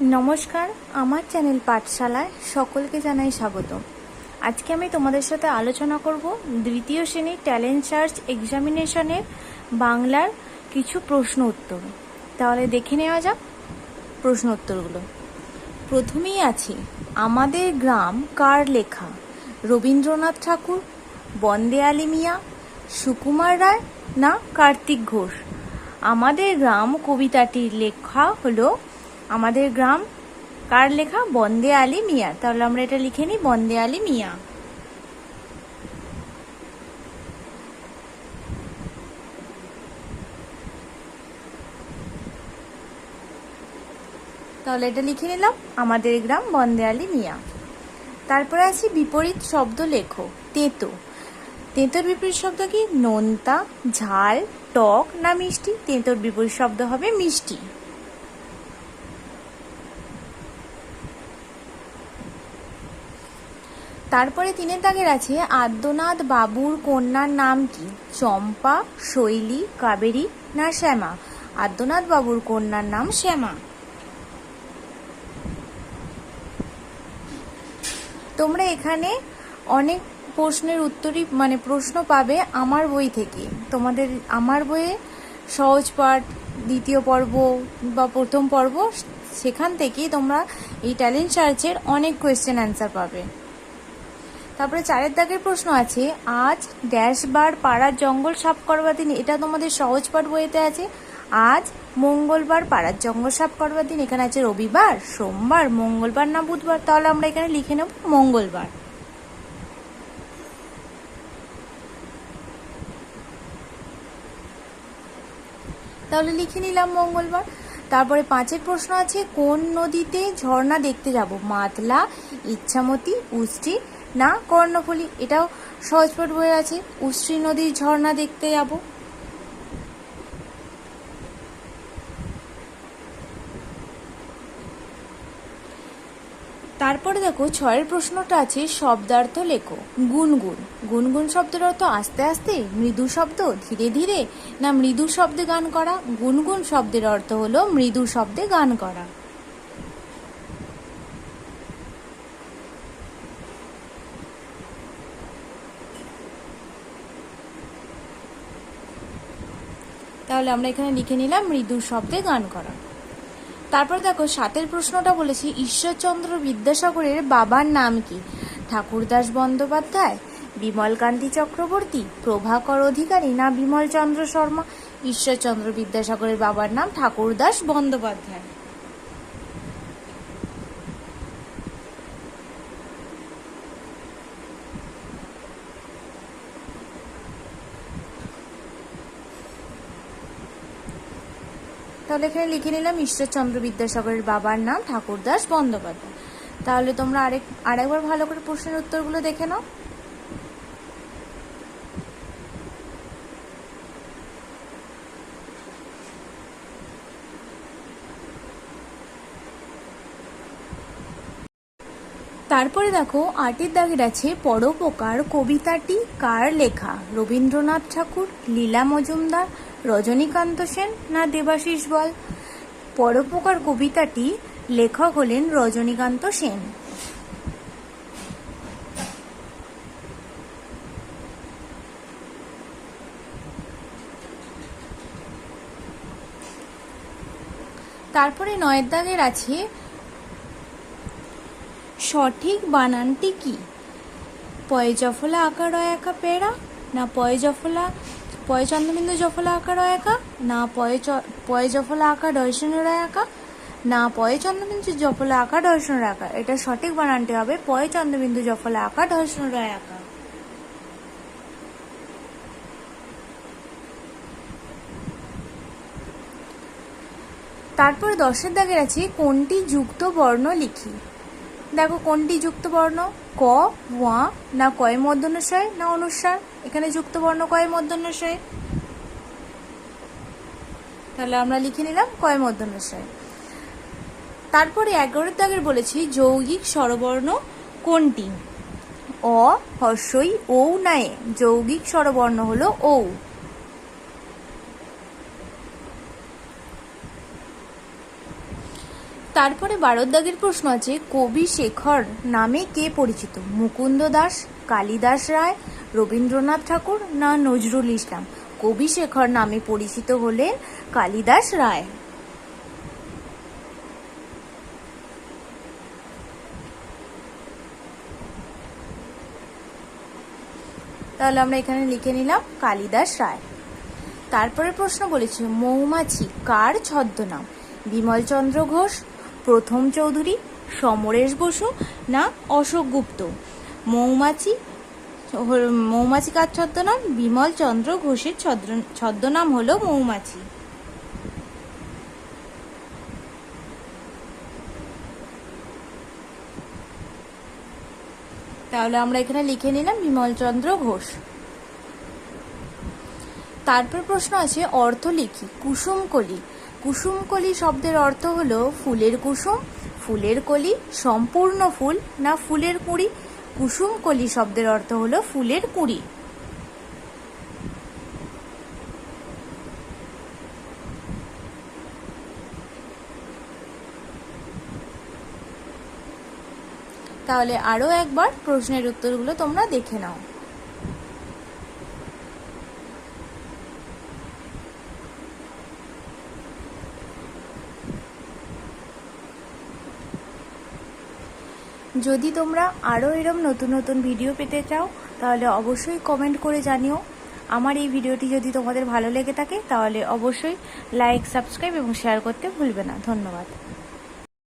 নমস্কার, আমার চ্যানেল পাঠশালায় সকলকে জানাই স্বাগত আজকে আমি তোমাদের সাথে আলোচনা করব দ্বিতীয় শ্রেণির ট্যালেন্ট সার্চ এক্সামিনেশনের বাংলার কিছু প্রশ্ন উত্তর। তাহলে দেখে নেওয়া যাক প্রশ্ন উত্তরগুলো। প্রথমেই আছে, আমাদের গ্রাম কার লেখা? রবীন্দ্রনাথ ঠাকুর, বন্দে আলী মিয়া, সুকুমার রায় না কার্তিক ঘোষ? আমাদের গ্রাম কবিতাটির লেখা হলো আমাদের গ্রাম কার লেখা? বন্দে আলী মিয়া। তাহলে আমরা এটা লিখে নিই, বন্দে আলী মিয়া। তাহলে এটা লিখে নিলাম, আমাদের গ্রাম বন্দে আলী মিয়া। তারপরে আছে বিপরীত শব্দ লেখো, তেতো। তেঁতোর বিপরীত শব্দ কি? নোনতা, ঝাল, টক না মিষ্টি? তেঁতোর বিপরীত শব্দ হবে মিষ্টি। তারপরে তিনের দাগের আছে আদ্যনাথ বাবুর কন্যার নাম কি? চম্পা, শৈলী, কাবেরী না শ্যামা? আদ্যনাথ বাবুর কন্যার নাম শ্যামা। তোমরা এখানে অনেক প্রশ্নের উত্তরই মানে প্রশ্ন পাবে আমার বই থেকে। তোমাদের, আমার বইয়ে সহজ পাঠ, দ্বিতীয় পর্ব বা প্রথম পর্ব, সেখান থেকেই তোমরা এই ট্যালেন্ট সার্চের অনেক কোয়েশ্চেন অ্যান্সার পাবে। তারপরে চারের দাগের প্রশ্ন আছে, আজ ড্যাশ বার পাড়ার জঙ্গল সাফ করবার দিন, এটা তোমাদের সহজ পাঠ বইতে আছে। আজ মঙ্গলবার পাড়ার জঙ্গল সাফ করবার দিন, এখানে আছে রবিবার, সোমবার, মঙ্গলবার না বুধবার? তাহলে আমরা এখানে লিখে নেব মঙ্গলবার। তাহলে লিখে নিলাম মঙ্গলবার। তারপরে পাঁচের প্রশ্ন আছে, কোন নদীতে ঝর্ণা দেখতে যাব? মাতলা, ইচ্ছামতি উষ্ট্রি না, কর্ণফুলী, এটাও সহজপট বই আছে। উশ্রী নদীর ঝর্ণা দেখতে যাব। তারপরে দেখো, ছয়ের প্রশ্নটা আছে শব্দার্থ লেখো। গুনগুন। গুনগুন শব্দের অর্থ আস্তে আস্তে, মৃদু শব্দ, ধীরে ধীরে, না মৃদু শব্দে গান করা? গুনগুন শব্দের অর্থ হলো মৃদু শব্দে গান করা। তাহলে আমরা এখানে লিখে নিলাম মৃদু শব্দে গান করা। তারপর দেখো, সাতের প্রশ্নটা বলেছি, ঈশ্বরচন্দ্র বিদ্যাসাগরের বাবার নাম কি? ঠাকুরদাস বন্দ্যোপাধ্যায়, বিমলকান্তি চক্রবর্তী, প্রভাকর অধিকারী না বিমলচন্দ্র শর্মা? ঈশ্বরচন্দ্র বিদ্যাসাগরের বাবার নাম ঠাকুরদাস বন্দ্যোপাধ্যায়। তাহলে এখানে লিখে নিলাম ঈশ্বরচন্দ্র বিদ্যাসাগরের বাবার নাম ঠাকুরদাস বন্দ্যোপাধ্যায়। তাহলে তোমরা আরেক, আরেকবার ভালো করে প্রশ্নের উত্তরগুলো দেখে নাও। তারপরে দেখো, আটের দাগের আছে, পরোপকার কবিতাটি কার লেখা? রবীন্দ্রনাথ ঠাকুর, লীলা মজুমদার রজনীকান্ত সেন না দেবাশিস বল? পরোপকার কবিতাটি লেখক হলেন রজনীকান্ত সেন। তারপরে নয়ের দাগের আছে, সঠিক বানানটি কি? পয় জফলা আকার একা পেড়া, না পয় জফলা পয় চন্দ্রবিন্দু জফলা আকার একা, না পয় পয় জফলা আকার দর্শনের একা, না পয় চন্দ্রবিন্দু জফলা আকার দর্শনের একা। এটা সঠিক বানানটি হবে পয় চন্দ্রবিন্দু জফলা আকার দর্শনের একা। তারপর দশের দাগের আছে কোনটি যুক্ত বর্ণ লিখি? দেখো কোনটি যুক্ত বর্ণ? ক ওয়া না কয় মধ্যনশয় না অনুসার? এখানে যুক্ত বর্ণ কয় মধ্যনশয় তাহলে আমরা লিখে নিলাম কয় মধ্যনশয় তারপরে এগারো দাগের বলেছি যৌগিক স্বরবর্ণ কোনটি? অ, হর্ষই, ঔ, নায়ে। যৌগিক স্বরবর্ণ হলো ঔ। তারপরে বারোর দাগের প্রশ্ন আছে কবি শেখর নামে কে পরিচিত? মুকুন্দ দাস, কালিদাস রায় রবীন্দ্রনাথ ঠাকুর না নজরুল ইসলাম? কবি শেখর নামে পরিচিত হলেন কালিদাস রায়। তাহলে আমরা এখানে লিখে নিলাম কালিদাস রায়। তারপরে প্রশ্ন বলেছে, মৌমাছি কার ছদ্মনাম? বিমলচন্দ্র ঘোষ, প্রথম চৌধুরী, সমরেশ বসু না অশোক গুপ্ত? মৌমাছি মৌমাছি কার ছদ্মনাম? বিমল চন্দ্র ঘোষের ছদ্মনাম হলো মৌমাছি। তাহলে আমরা এখানে লিখে নিলাম বিমলচন্দ্র ঘোষ। তারপর প্রশ্ন আছে অর্থ লিখি কুসুম কুসুমকলি কুসুমকলি শব্দের অর্থ হলো ফুলের কুসুম, ফুলের কলি সম্পূর্ণ ফুল না ফুলের কুঁড়ি? কুসুমকলি শব্দের অর্থ হলো ফুলের কুড়ি। তাহলে আরও একবার প্রশ্নের উত্তরগুলো তোমরা দেখে নাও। যদি তোমরা আরও এরম নতুন নতুন ভিডিও পেতে চাও, তাহলে অবশ্যই কমেন্ট করে জানিও। আমার এই ভিডিওটি যদি তোমাদের ভালো লেগে থাকে, তাহলে অবশ্যই লাইক সাবস্ক্রাইব এবং শেয়ার করতে ভুলবে না। ধন্যবাদ।